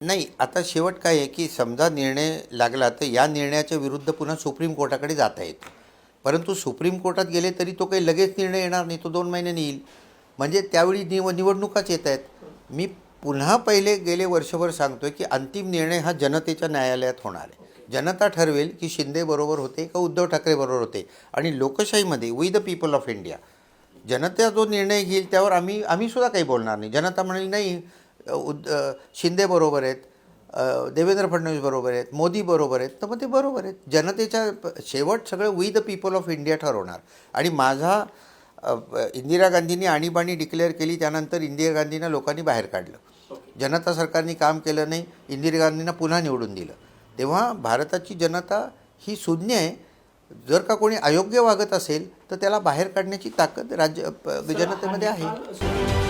नाही आता शेवट काय आहे की समजा निर्णय लागला तर या निर्णयाच्या विरुद्ध पुन्हा सुप्रीम कोर्टाकडे जाता येतो परंतु सुप्रीम कोर्टात गेले तरी तो काही लगेच निर्णय येणार नाही तो दोन महिन्यांनी येईल म्हणजे त्यावेळी निव निवडणुकाच येत आहेत. मी पुन्हा पहिले गेले वर्षभर सांगतो आहे की अंतिम निर्णय हा जनतेच्या न्यायालयात होणार आहे. जनता ठरवेल की शिंदे बरोबर होते का उद्धव ठाकरे बरोबर होते आणि लोकशाहीमध्ये we the people of India जनता जो निर्णय घेईल त्यावर आम्ही आम्हीसुद्धा काही बोलणार नाही. जनता म्हणेल नाही उद शिंदे बरोबर आहेत देवेंद्र फडणवीस बरोबर आहेत मोदी बरोबर आहेत तर मग ते बरोबर आहेत. जनतेच्या शेवट सगळं we the people of India ठरवणार. आणि माझा इंदिरा गांधींनी आणीबाणी डिक्लेअर केली त्यानंतर इंदिरा गांधींना लोकांनी बाहेर काढलं. जनता सरकारने काम केलं नाही इंदिरा गांधींना पुन्हा निवडून दिलं. तेव्हा भारताची जनता ही शून्य आहे. जर का कोणी अयोग्य वागत असेल तर त्याला बाहेर काढण्याची ताकद राज्य जनतेमध्ये आहे.